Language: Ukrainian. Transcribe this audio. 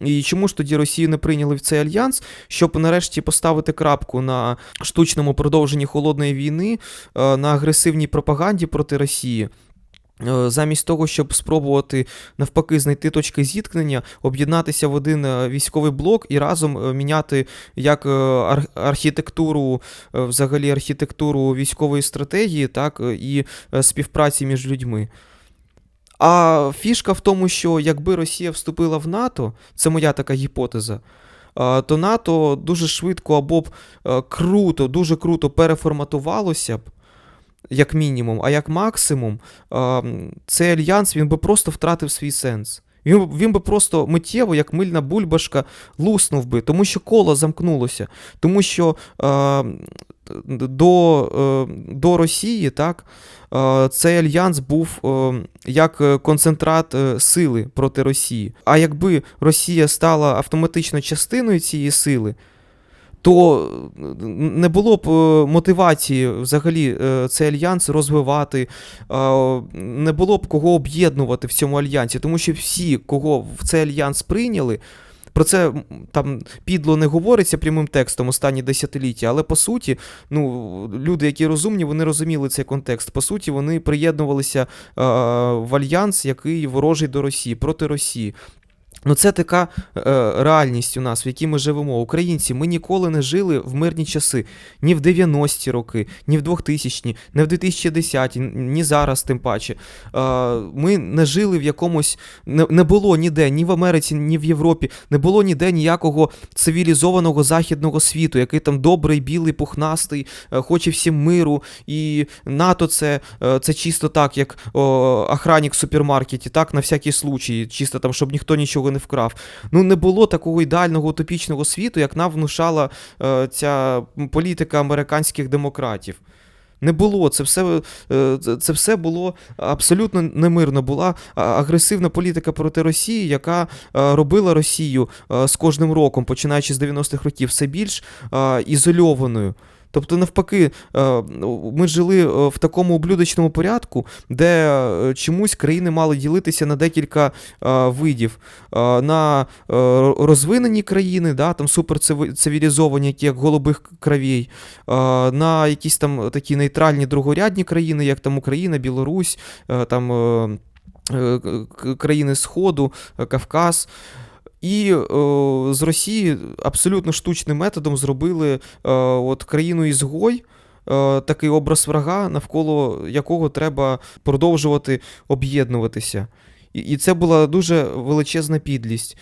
І чому ж тоді Росію не прийняли в цей альянс, щоб нарешті поставити крапку на штучному продовженні холодної війни, е, на агресивній пропаганді проти Росії? Е, Замість того, щоб спробувати навпаки знайти точки зіткнення, об'єднатися в один е, військовий блок і разом міняти як архітектуру, взагалі архітектуру військової стратегії, так і співпраці між людьми. А фішка в тому, що якби Росія вступила в НАТО, це моя така гіпотеза. То НАТО дуже швидко або б е, круто, дуже круто переформатувалося б, як мінімум, а як максимум, цей альянс він би просто втратив свій сенс. Він, він би просто миттєво, як мильна бульбашка, луснув би, тому що коло замкнулося. Тому що е, до, е, до Росії, так, е, цей альянс був е, як концентрат е, сили проти Росії. А якби Росія стала автоматично частиною цієї сили, то не було б е, мотивації взагалі е, цей альянс розвивати, е, не було б кого об'єднувати в цьому альянсі, тому що всі, кого в цей альянс прийняли, про це там підло не говориться прямим текстом останні десятиліття, але по суті, ну, люди, які розумні, вони розуміли цей контекст. По суті, вони приєднувалися е, в альянс, який ворожий до Росії, проти Росії. Ну, це така е, реальність у нас, в якій ми живемо. Українці, ми ніколи не жили в мирні часи. Ні в 90-ті роки, ні в 2000-ті, ні в 2010-ті, ні зараз, тим паче. Е, ми не жили в якомусь. Не, не було ніде, ні в Америці, ні в Європі, не було ніде ніякого цивілізованого західного світу, який там добрий, білий, пухнастий, е, хоче всім миру. І НАТО це, е, це чисто так, як охранник в супермаркеті, так, на всякий случай, чисто там, щоб ніхто нічого не вкрав. Ну, не було такого ідеального утопічного світу, як нам внушала е, ця політика американських демократів. Не було, це все, е, це- все було абсолютно немирно. Була агресивна політика проти Росії, яка е, робила Росію е, з кожним роком, починаючи з 90-х років, все більш ізольованою. Тобто, навпаки, е, ми жили е, в такому ублюдочному порядку, де е, чомусь країни мали ділитися на декілька видів: на розвинені країни, да, там суперцивілізовані, які як голубих кровей, е, на якісь там такі нейтральні другорядні країни, як там Україна, Білорусь, там. країни Сходу, Кавказ. І е, з Росії абсолютно штучним методом зробили е, от країну ізгой. е, Такий образ врага, навколо якого треба продовжувати об'єднуватися. І це була дуже величезна підлість.